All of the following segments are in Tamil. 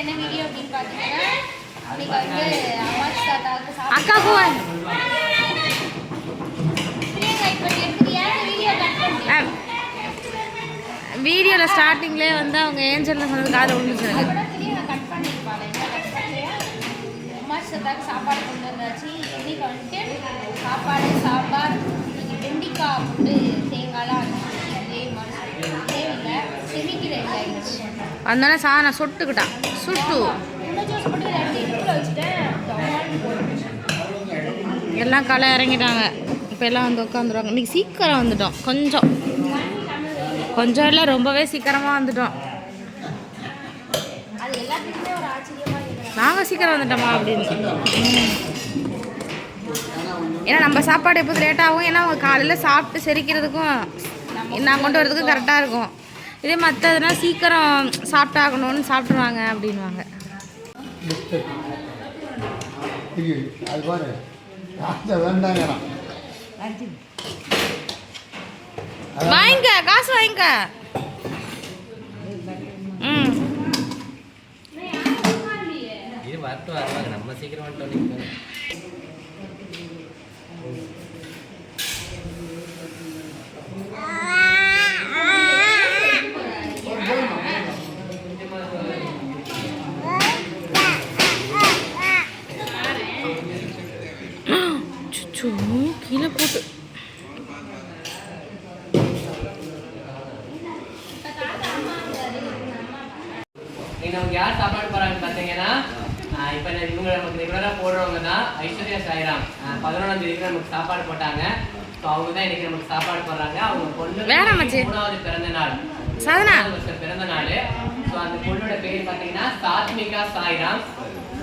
என்ன வீடியோ அப்படின்னு பார்த்தீங்கன்னா இன்னைக்கு வந்து அம்மாச்சி தாத்தாவுக்கு அக்கா போவன் வீடியோவில் ஸ்டார்டிங்லேயே வந்து அவங்க ஏஞ்சலில் சொன்னது காதில் விழுந்துச்சு கூட பண்ணலையா அம்மாச்சி தாத்தாவுக்கு சாப்பாடு கொண்டு வந்தாச்சு. இன்னைக்கு வந்துட்டு சாப்பாடு சாம்பார் இன்னைக்கு வெண்டிக்காய் போட்டு தேங்காய்லாம் அரைச்சி அதே மாதிரி தேவையில்லை செமிக்கு ரெடி ஆயிடுச்சு. வந்தோடனே சாணை சுட்டுக்கிட்டான். சுட்டு. எல்லாம் களை இறங்கிட்டாங்க. இப்போ எல்லாம் வந்து உட்காந்துருவாங்க. இன்னைக்கு சீக்கிரம் வந்துட்டோம். கொஞ்சம். கொஞ்சம் இல்லை ரொம்பவே சீக்கிரமாக வந்துட்டோம். நாங்கள் சீக்கிரம் வந்துட்டோமா அப்படின்னு. ஏன்னா நம்ம சாப்பாடு எப்போது லேட்டாகும் ஏன்னா அவங்க காலையில் சாப்பிட்டு செரிக்கிறதுக்கும் நான் கொண்டு வரதுக்கும் கரெக்டாக இருக்கும். இதே மற்றதுனால் சீக்கிரம் சாப்பிட்டாகணும்னு சாப்பிட்ருவாங்க அப்படின்வாங்க அது பாரு வேண்டாங்கிறான் வாங்கிக்க காசு வாங்கிக்க. ம். இது வரட்டும் வருவாங்க நம்ம சீக்கிரம் வந்துட்டோம் சுச்சோ கீழே போட்டு இன்னைக்கு நமக்கு யார் சாப்பாடு போறாங்க பார்த்தீங்கன்னா இப்ப இவங்க நமக்கு ரெகுலரா போடுறவங்க தான் ஐஸ்வர்யா சாய்ராம். பதினொன்றாம் தேதிக்கு நமக்கு சாப்பாடு போட்டாங்க. ஸோ அவங்க தான் இன்னைக்கு நமக்கு சாப்பாடு போடுறாங்க. அவங்க பொண்ணு. மூணாவது பிறந்த நாள். பிறந்த நாள். ஸோ அந்த பொண்ணோட பேர் பார்த்தீங்கன்னா சாத்மிகா சாய்ராம்.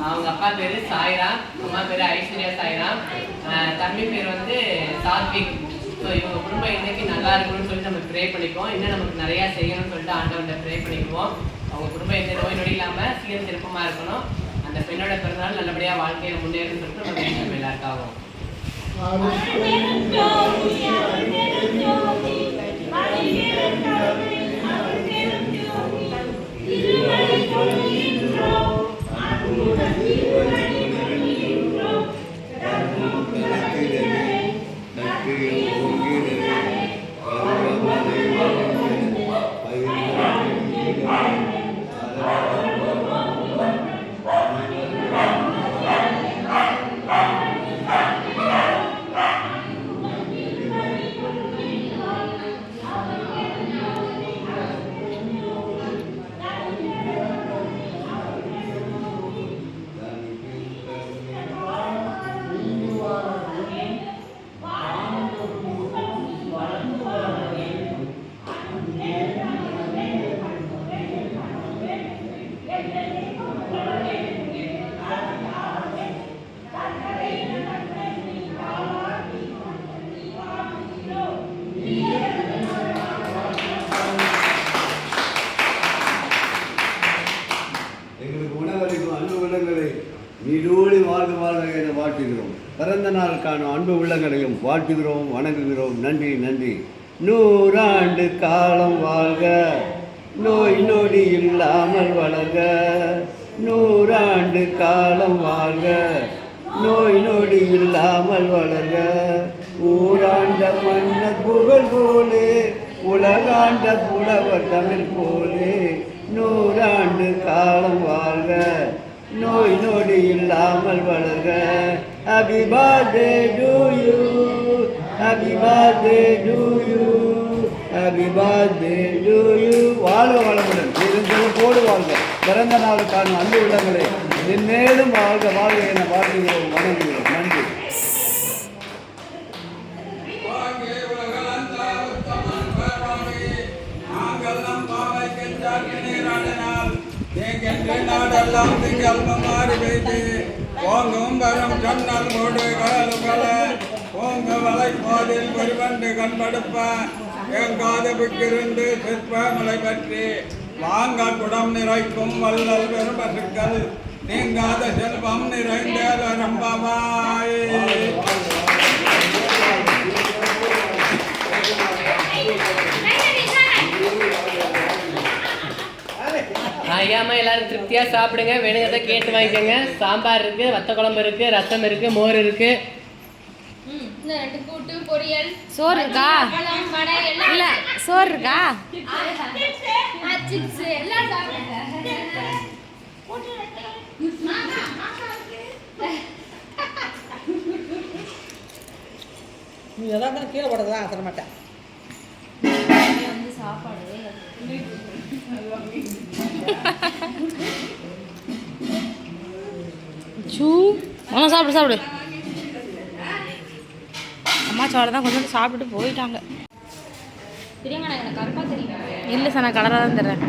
அவங்க அப்பா பேரு சாய்ராம். அம்மா பேரு ஐஸ்வர்யா சாய்ராம். தம்பி பேர் வந்து சாத்விக். ஸோ இவங்க குடும்பம் இன்னைக்கு நல்லா இருக்கணும்னு சொல்லிட்டு நம்ம ப்ரே பண்ணிக்குவோம் இன்னும் நமக்கு நிறைய செய்யணும்னு சொல்லிட்டு ஆண்டவன்ட்ட ப்ரே பண்ணிக்குவோம். அவங்க குடும்பம் எந்த நோய் நொடி இல்லாம சீரும் சிறப்புமா இருக்கணும். அந்த பெண்ணோட பிறந்தநாள் நல்லபடியா வாழ்க்கையில முன்னேறணும்னு சொல்லிட்டு நம்ம வேண்டிக்கிறோம் நீடோடி வாழ்க வாழ்க என வாழ்த்துகிறோம். பிறந்த நாள் காணும் அன்பு உள்ளங்களையும் வாழ்த்துகிறோம் வணங்குகிறோம். நன்றி நன்றி. நூறாண்டு காலம் வாழ்க. நோய் நொடி இல்லாமல் வளர்க. நூறாண்டு காலம் வாழ்க. நோய் நொடி இல்லாமல் வளர்க. ஊராண்ட மன்னர் புகழ் போலே உலகாண்ட புலவர் தமிழ் போலே நூறாண்டு காலம் வாழ்க. நோய் நொடி இல்லாமல் வளர்க. Happy birthday to you happy birthday to you happy birthday to you வாழ்க வளமுடன். இருந்தது போடு வாழ்க. பிறந்த நாளுக்கான அன்பு உள்ளங்களை. மென்மேலும் வாழ்க வாழ்க என வாழ்கிறோம் எல்லாம் திங்கள் மாறி வைத்து ஓங்கும் வரும் சொன்னல் மூடு காலுகள ஓங்க வலை போதில் ஒருவண்டு கண்படுப்ப எங்காத புக்கிருந்து சிற்ப பற்றி வாங்க குடம் நிறைக்கும் வல்லல் பெருமசுக்கள் நீங்காத செல்வம் நிறைந்த ரம்பமாய் அலையாம எல்லாரும் திருப்தியா சாப்பிடுங்க வேணுங்கிறத கேட்டு வாங்கிக்கோங்க. சாம்பார் இருக்கு வத்த குழம்பு இருக்கு ரசம் இருக்கு மோர் இருக்கு. ம், இந்த ரெண்டு கூட்டு பொரியல். சோறு இருக்கா? இல்லை இருக்கா? நீ கீழே போடுறதா தர மாட்டேன். வந்து சாப்பாடு. சூ ஒன்று சாப்பிடு சாப்பிடு. அம்மா சோறு தான் கொஞ்சம் சாப்பிட்டு போயிட்டாங்க. இல்லை சார் நான் கலராக தான் தர்றேன்.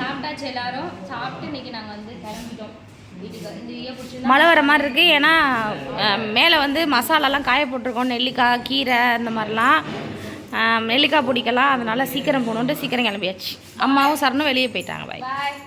சாப்பிட்டாச்சு எல்லாரும். சாப்பிட்டு இன்னைக்கு நாங்கள் வந்து கிளம்பிட்டோம். மழை வர மாதிரி இருக்குது ஏன்னா மேலே வந்து மசாலாலாம் காய போட்டிருக்கோம் நெல்லிக்காய் கீரை அந்த மாதிரிலாம். நெல்லிக்காய் பிடிக்கலாம் அதனால சீக்கிரம் போகணுன்ட்டு சீக்கிரம் கிளம்பியாச்சு. அம்மாவும் சரணும் வெளியே போயிட்டாங்க. பாய் பாய்